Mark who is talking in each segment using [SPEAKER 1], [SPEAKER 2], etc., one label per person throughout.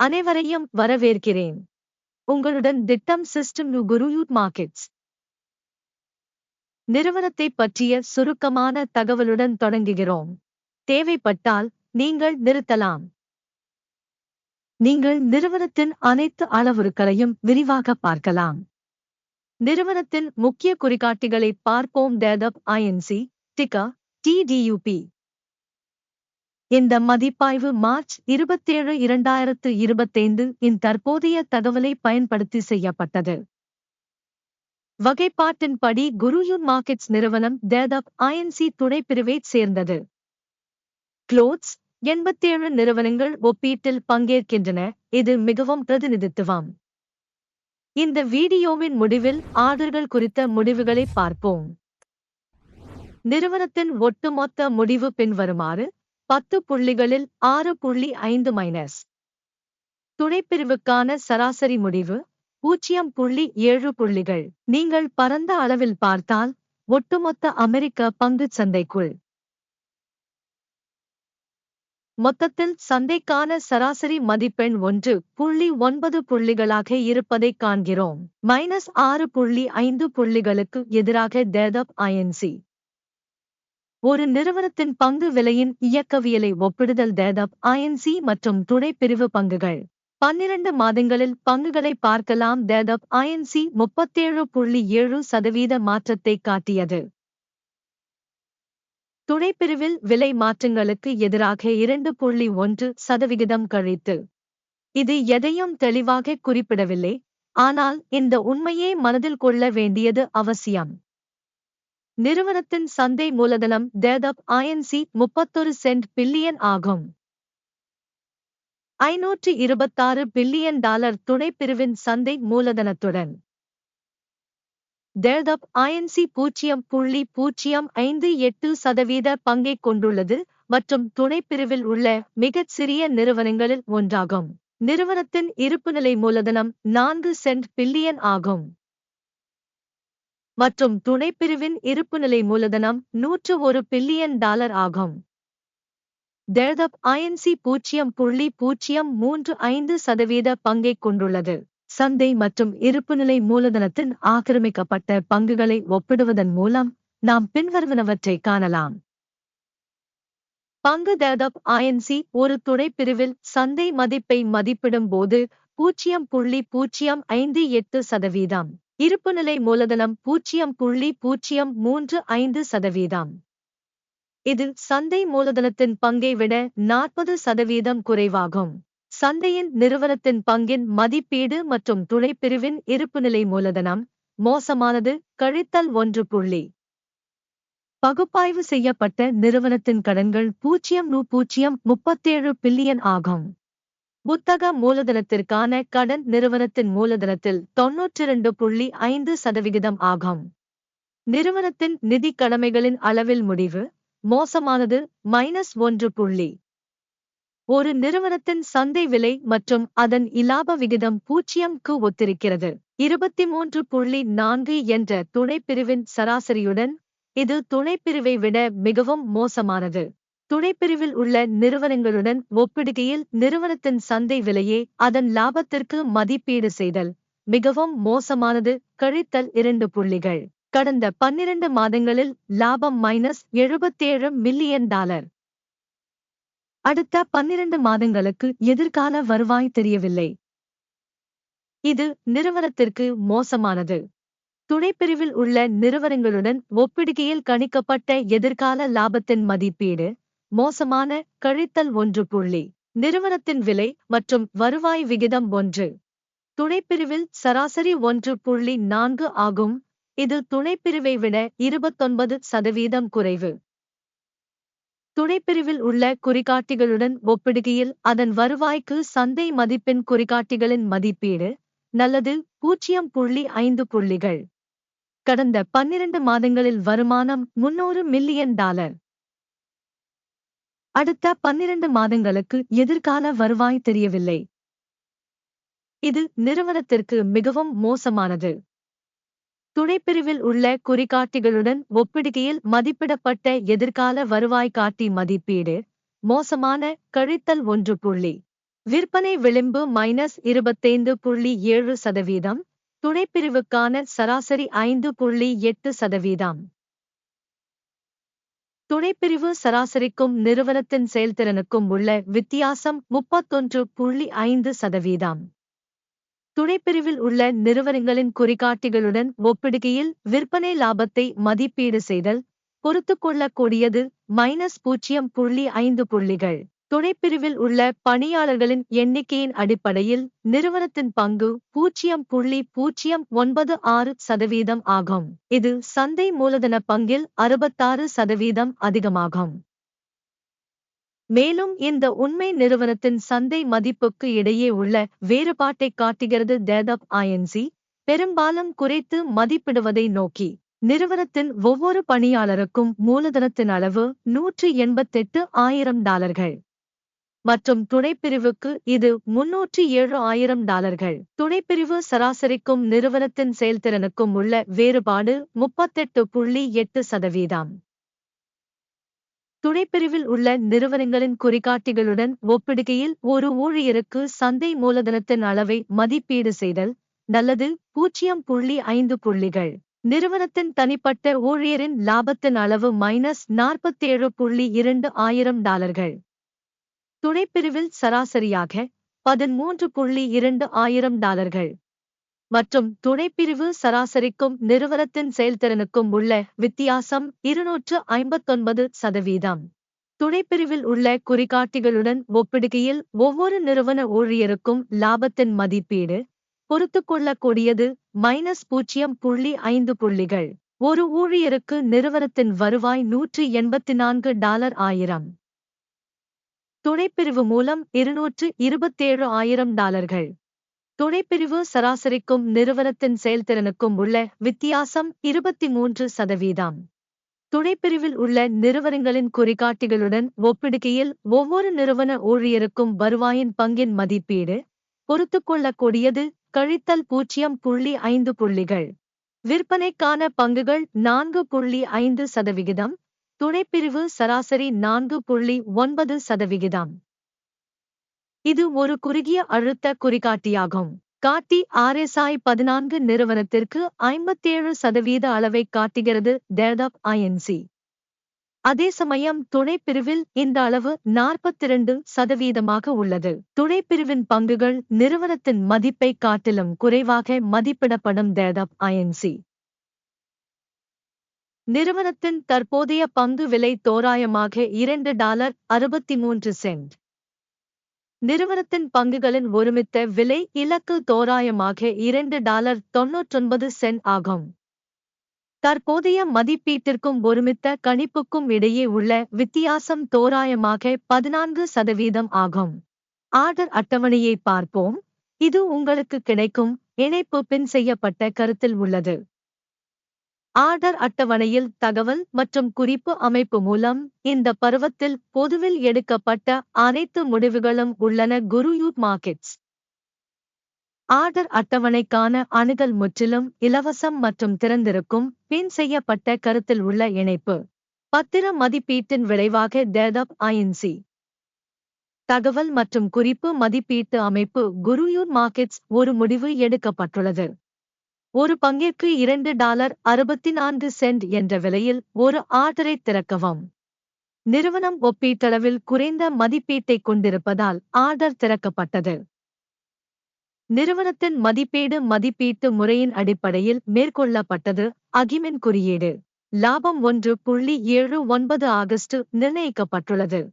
[SPEAKER 1] அனைவரையும் வரவேற்கிறேன். உங்களுடன் திட்டம் சிஸ்டம் குருயூட் மார்க்கெட்ஸ். நிறுவனத்தை பற்றிய சுருக்கமான தகவலுடன் தொடங்குகிறோம். தேவைப்பட்டால் நீங்கள் நிறுத்தலாம். நீங்கள் நிறுவனத்தின் அனைத்து அளவுருக்களையும் விரிவாக பார்க்கலாம். நிறுவனத்தின் முக்கிய குறிகாட்டிகளை பார்ப்போம். டேதப் ஐஎன்சி டிகா டிடியூபி இந்த மதிப்பாய்வு மார்ச் இருபத்தேழு இரண்டாயிரத்து இருபத்தைந்து இன் தற்போதைய தகவலை பயன்படுத்தி செய்யப்பட்டது. வகைப்பாட்டின்படி குருயூன் மார்க்கெட்ஸ் நிறுவனம் தேதப் ஐஎன்சி துணைப்பிரிவைச் சேர்ந்தது. க்ளோத்ஸ் எண்பத்தேழு நிறுவனங்கள் ஒப்பீட்டில் பங்கேற்கின்றன. இது மிகவும் பிரதிநிதித்துவம். இந்த வீடியோவின் முடிவில் ஆர்டர்கள் குறித்த முடிவுகளை பார்ப்போம். நிறுவனத்தின் ஒட்டுமொத்த முடிவு பின்வருமாறு பத்து புள்ளிகளில் ஆறு புள்ளி ஐந்து மைனஸ் துணைப்பிரிவுக்கான சராசரி முடிவு பூஜ்ஜியம் புள்ளி ஏழு புள்ளிகள். நீங்கள் பரந்த அளவில் பார்த்தால் ஒட்டுமொத்த அமெரிக்க பங்குச் சந்தைக்குள். மொத்தத்தில் சந்தைக்கான சராசரி மதிப்பெண் ஒன்று புள்ளி ஒன்பது புள்ளிகளாக இருப்பதைக் காண்கிறோம். மைனஸ் ஆறு புள்ளி ஐந்து புள்ளிகளுக்கு எதிராக தேதப் ஐஎன்சி ஒரு நிறுவனத்தின் பங்கு விலையின் இயக்கவியலை ஒப்பிடுதல் தேதப் ஐஎன்சி மற்றும் துணைப்பிரிவு பங்குகள். பன்னிரண்டு மாதங்களில் பங்குகளை பார்க்கலாம் தேதப் ஐஎன்சி முப்பத்தேழு புள்ளி ஏழு சதவீத மாற்றத்தை காட்டியது. துணைப்பிரிவில் விலை மாற்றங்களுக்கு எதிராக இரண்டு புள்ளி ஒன்று சதவிகிதம் கழித்து. இது எதையும் தெளிவாக குறிப்பிடவில்லை. ஆனால் இந்த உண்மையை மனதில் கொள்ள வேண்டியது அவசியம். நிறுவனத்தின் சந்தை மூலதனம் தேதப் ஐஎன்சி முப்பத்தொரு சென்ட் பில்லியன் ஆகும். ஐநூற்று இருபத்தாறு பில்லியன் டாலர் துணைப்பிரிவின் சந்தை மூலதனத்துடன். தேர்தப் ஐஎன்சி பூஜ்ஜியம் புள்ளி பூஜ்ஜியம் ஐந்து எட்டு சதவீத பங்கை கொண்டுள்ளது மற்றும் துணைப்பிரிவில் உள்ள மிகச் சிறிய நிறுவனங்களில் ஒன்றாகும். நிறுவனத்தின் இருப்புநிலை மூலதனம் நான்கு சென்ட் பில்லியன் ஆகும். மற்றும் துணைப்பிரிவின் இருப்புநிலை மூலதனம் நூற்று ஒரு பில்லியன் டாலர் ஆகும். தேர்தப் ஐஎன்சி பூஜ்ஜியம் புள்ளி பூஜ்ஜியம் மூன்று ஐந்து சதவீத பங்கை கொண்டுள்ளது. சந்தை மற்றும் இருப்புநிலை மூலதனத்தின் ஆக்கிரமிக்கப்பட்ட பங்குகளை ஒப்பிடுவதன் மூலம் நாம் பின்வருவனவற்றை காணலாம். பங்கு தேதப் ஐஎன்சி ஒரு துணைப்பிரிவில் சந்தை மதிப்பை மதிப்பிடும் போது பூஜ்ஜியம் புள்ளி பூஜ்ஜியம் ஐந்து எட்டு சதவீதம். இருப்புநிலை மூலதனம் பூஜ்ஜியம் புள்ளி பூஜ்ஜியம் மூன்று ஐந்து சதவீதம். இது சந்தை மூலதனத்தின் பங்கை விட நாற்பது சதவீதம் குறைவாகும். சந்தையின் நிறுவனத்தின் பங்கின் மதிப்பீடு மற்றும் துணைப்பிரிவின் இருப்புநிலை மூலதனம் மோசமானது கழித்தல் ஒன்று புள்ளி. பகுப்பாய்வு செய்யப்பட்ட நிறுவனத்தின் கடன்கள் பூஜ்ஜியம் நூ பூஜ்ஜியம் முப்பத்தேழு பில்லியன் ஆகும். புத்தக மூலதனத்திற்கான கடன் நிறுவனத்தின் மூலதனத்தில் தொன்னூற்றிரண்டு புள்ளி ஐந்து சதவிகிதம் ஆகும். நிறுவனத்தின் நிதி கடமைகளின் அளவில் முடிவு மோசமானது மைனஸ் ஒன்று புள்ளி. ஒரு நிறுவனத்தின் சந்தை விலை மற்றும் அதன் இலாப விகிதம் பூஜ்ஜியம்க்கு ஒத்திருக்கிறது. இருபத்தி மூன்று புள்ளி நான்கு என்ற துணைப்பிரிவின் சராசரியுடன் இது துணைப்பிரிவை விட மிகவும் மோசமானது. துணைப்பிரிவில் உள்ள நிறுவனங்களுடன் ஒப்பிடுகையில் நிறுவனத்தின் சந்தை விலையே அதன் லாபத்திற்கு மதிப்பீடு செய்தல் மிகவும் மோசமானது. கழித்தல் இரண்டு புள்ளிகள். கடந்த பன்னிரண்டு மாதங்களில் லாபம் மைனஸ் எழுபத்தேழு மில்லியன் டாலர் அடுத்த பன்னிரண்டு மாதங்களுக்கு எதிர்கால வருவாய் தெரியவில்லை. இது நிறுவனத்திற்கு மோசமானது. துணைப்பிரிவில் உள்ள நிறுவனங்களுடன் ஒப்பிடுகையில் கணிக்கப்பட்ட எதிர்கால லாபத்தின் மதிப்பீடு மோசமான கழித்தல் ஒன்று புள்ளி. நிறுவனத்தின் விலை மற்றும் வருவாய் விகிதம் ஒன்று. துணைப்பிரிவில் சராசரி ஒன்று புள்ளி நான்கு ஆகும். இது துணைப்பிரிவை விட இருபத்தொன்பது சதவீதம் குறைவு. துணைப்பிரிவில் உள்ள குறிகாட்டிகளுடன் ஒப்பிடுகையில் அதன் வருவாய்க்கு சந்தை மதிப்பின் குறிகாட்டிகளின் மதிப்பீடு நல்லது பூஜ்ஜியம் புள்ளி ஐந்து புள்ளிகள். கடந்த பன்னிரண்டு மாதங்களில் வருமானம் முன்னூறு மில்லியன் டாலர். அடுத்த பன்னிரண்டு மாதங்களுக்கு எதிர்கால வருவாய் தெரியவில்லை. இது நிறுவனத்திற்கு மிகவும் மோசமானது. துணைப்பிரிவில் உள்ள குறிகாட்டிகளுடன் ஒப்பிடுகையில் மதிப்பிடப்பட்ட எதிர்கால வருவாய் காட்டி மதிப்பீடு மோசமான கழித்தல் ஒன்று புள்ளி. விற்பனை விளிம்பு மைனஸ் இருபத்தைந்து புள்ளி ஏழு சதவீதம் துணைப்பிரிவுக்கான சராசரி ஐந்து புள்ளி எட்டு சதவீதம். துணைப்பிரிவு சராசரிக்கும் நிறுவனத்தின் செயல்திறனுக்கும் உள்ள வித்தியாசம் முப்பத்தொன்று புள்ளி ஐந்து சதவீதம். துணைப்பிரிவில் உள்ள நிறுவனங்களின் குறிகாட்டிகளுடன் ஒப்பிடுகையில் விற்பனை லாபத்தை மதிப்பீடு செய்தல் பொறுத்துக்கொள்ளக்கூடியது மைனஸ் பூஜ்ஜியம் புள்ளி ஐந்து புள்ளிகள். துணைப்பிரிவில் உள்ள பணியாளர்களின் எண்ணிக்கையின் அடிப்படையில் நிறுவனத்தின் பங்கு பூஜ்ஜியம் புள்ளி பூஜ்ஜியம் ஒன்பது ஆறு சதவீதம் ஆகும். இது சந்தை மூலதன பங்கில் அறுபத்தாறு சதவீதம் அதிகமாகும். மேலும் இந்த உண்மை நிறுவனத்தின் சந்தை மதிப்புக்கு இடையே உள்ள வேறுபாட்டை காட்டுகிறது தேதப் ஐஎன்சி பெரும்பாலும் குறைத்து மதிப்பிடுவதை நோக்கி நிறுவனத்தின் ஒவ்வொரு பணியாளருக்கும் மூலதனத்தின் அளவு நூற்று எண்பத்தெட்டு ஆயிரம் டாலர்கள். மற்றும் துணைப்பிரிவுக்கு இது முன்னூற்றி ஏழு ஆயிரம் டாலர்கள். துணைப்பிரிவு சராசரிக்கும் நிறுவனத்தின் செயல்திறனுக்கும் உள்ள வேறுபாடு முப்பத்தெட்டு புள்ளி எட்டு சதவீதம். துணைப்பிரிவில் உள்ள நிறுவனங்களின் குறிகாட்டிகளுடன் ஒப்பிடுகையில் ஒரு ஊழியருக்கு சந்தை மூலதனத்தின் அளவை மதிப்பீடு செய்தல் நல்லது பூஜ்ஜியம் புள்ளி ஐந்து புள்ளிகள். நிறுவனத்தின் தனிப்பட்ட ஊழியரின் லாபத்தின் அளவு மைனஸ் நாற்பத்தேழு புள்ளி இரண்டு ஆயிரம் டாலர்கள். துணைப்பிரிவில் சராசரியாக பதிமூன்று புள்ளி இரண்டு ஆயிரம் டாலர்கள். மற்றும் துணைப்பிரிவு சராசரிக்கும் நிறுவனத்தின் செயல்திறனுக்கும் உள்ள வித்தியாசம் இருநூற்று ஐம்பத்தொன்பது சதவீதம். துணைப்பிரிவில் உள்ள குறிகாட்டிகளுடன் ஒப்பிடுகையில் ஒவ்வொரு நிறுவன ஊழியருக்கும் லாபத்தின் மதிப்பீடு பொறுத்துக்கொள்ளக்கூடியது மைனஸ் பூஜ்ஜியம் புள்ளி ஐந்து புள்ளிகள். ஒரு ஊழியருக்கு நிறுவனத்தின் வருவாய் நூற்றி எண்பத்தி நான்கு டாலர் ஆயிரம். துணைப்பிரிவு மூலம் இருநூற்று இருபத்தேழு ஆயிரம் டாலர்கள். துணைப்பிரிவு சராசரிக்கும் நிறுவனத்தின் செயல்திறனுக்கும் உள்ள வித்தியாசம் இருபத்தி மூன்று சதவீதம். துணைப்பிரிவில் உள்ள நிறுவனங்களின் குறிகாட்டிகளுடன் ஒப்பிடுகையில் ஒவ்வொரு நிறுவன ஊழியருக்கும் வருவாயின் பங்கின் மதிப்பீடு பொறுத்துக்கொள்ளக்கூடியது கழித்தல் பூஜ்ஜியம் புள்ளி ஐந்து புள்ளிகள். விற்பனைக்கான பங்குகள் நான்கு புள்ளி ஐந்து சதவிகிதம் துணைப்பிரிவு சராசரி நான்கு புள்ளி ஒன்பது சதவிகிதம். இது ஒரு குறுகிய அழுத்த குறிகாட்டியாகும். காட்டி ஆர்எஸ்ஐ பதினான்கு நிறுவனத்திற்கு ஐம்பத்தேழு சதவீத அளவை காட்டுகிறது டேடப் ஐஎன்சி அதே சமயம் துணைப்பிரிவில் இந்த அளவு நாற்பத்திரண்டு சதவீதமாக உள்ளது. துணைப்பிரிவின் பங்குகள் நிறுவனத்தின் மதிப்பை காட்டிலும் குறைவாக மதிப்பிடப்படும் டேடப் ஐஎன்சி நிறுவனத்தின் தற்போதைய பங்கு விலை தோராயமாக இரண்டு டாலர் அறுபத்தி மூன்று சென்ட். நிறுவனத்தின் பங்குகளின் ஒருமித்த விலை இலக்கு தோராயமாக இரண்டு டாலர் தொன்னூற்றொன்பது சென்ட் ஆகும். தற்போதைய மதிப்பீட்டிற்கும் ஒருமித்த கணிப்புக்கும் இடையே உள்ள வித்தியாசம் தோராயமாக பதினான்கு சதவீதம் ஆகும். ஆர்டர் அட்டவணையை பார்ப்போம். இது உங்களுக்கு கிடைக்கும். இணைப்பு பின் செய்யப்பட்ட கருத்தில் உள்ளது. ஆர்டர் அட்டவணையில் தகவல் மற்றும் குறிப்பு அமைப்பு மூலம் இந்த பருவத்தில் பொதுவில் எடுக்கப்பட்ட அனைத்து முடிவுகளும் உள்ளன. குருயூத் மார்க்கெட்ஸ். ஆர்டர் அட்டவணைக்கான அணுகல் முற்றிலும் இலவசம் மற்றும் திறந்திருக்கும் பின் செய்யப்பட்ட கருத்தில் உள்ள இணைப்பு. பத்திர மதிப்பீட்டின் விளைவாக டேதப் ஐஎன்சி. தகவல் மற்றும் குறிப்பு மதிப்பீட்டு அமைப்பு குருயூர் மார்க்கெட்ஸ் ஒரு முடிவு எடுக்கப்பட்டுள்ளது. ஒரு பங்கிற்கு இரண்டு டாலர் அறுபத்தி நான்கு சென்ட் என்ற விலையில் ஒரு ஆர்டரை திறக்கவும். நிறுவனம் ஒப்பீட்டளவில் குறைந்த மதிப்பீட்டை கொண்டிருப்பதால் ஆர்டர் திறக்கப்பட்டது. நிறுவனத்தின் மதிப்பீடு மதிப்பீட்டு முறையின் அடிப்படையில் மேற்கொள்ளப்பட்டது அகிமின் குறியீடு. லாபம் ஒன்று புள்ளி ஏழு ஒன்பது ஆகஸ்ட் நிர்ணயிக்கப்பட்டுள்ளது.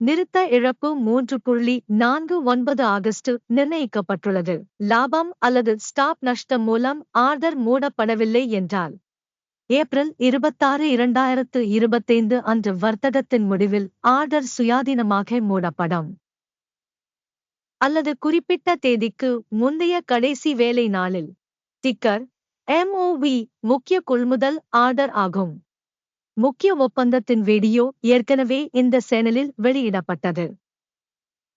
[SPEAKER 1] நிறுத்த இழப்பு மூன்று புள்ளி நான்கு ஒன்பது ஆகஸ்ட் நிர்ணயிக்கப்பட்டுள்ளது. லாபம் அல்லது ஸ்டாப் நஷ்டம் மூலம் ஆர்டர் மூடப்படவில்லை என்றால் ஏப்ரல் இருபத்தாறு இரண்டாயிரத்து இருபத்தைந்து அன்று வர்த்தகத்தின் முடிவில் ஆர்டர் சுயாதீனமாக மூடப்படும். அல்லது குறிப்பிட்ட தேதிக்கு முந்தைய கடைசி வேலை நாளில். டிக்கர் எம்ஓவி முக்கிய கொள்முதல் ஆர்டர் ஆகும். முக்கிய ஒப்பந்தத்தின் வீடியோ ஏற்கனவே இந்த சேனலில் வெளியிடப்பட்டது.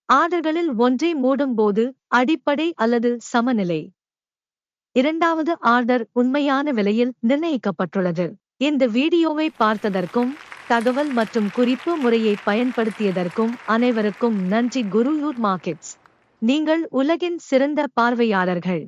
[SPEAKER 1] ஆர்டர்களில் ஒன்றை மூடும்போது அடிப்படை அல்லது சமநிலை. இரண்டாவது ஆர்டர் உண்மையான விலையில் நிர்ணயிக்கப்பட்டுள்ளது. இந்த வீடியோவை பார்த்ததற்கும் தகவல் மற்றும் குறிப்பு முறையை பயன்படுத்தியதற்கும் அனைவருக்கும் நன்றி குரு மார்க்கெட்ஸ். நீங்கள் உலகின் சிறந்த பார்வையாளர்கள்.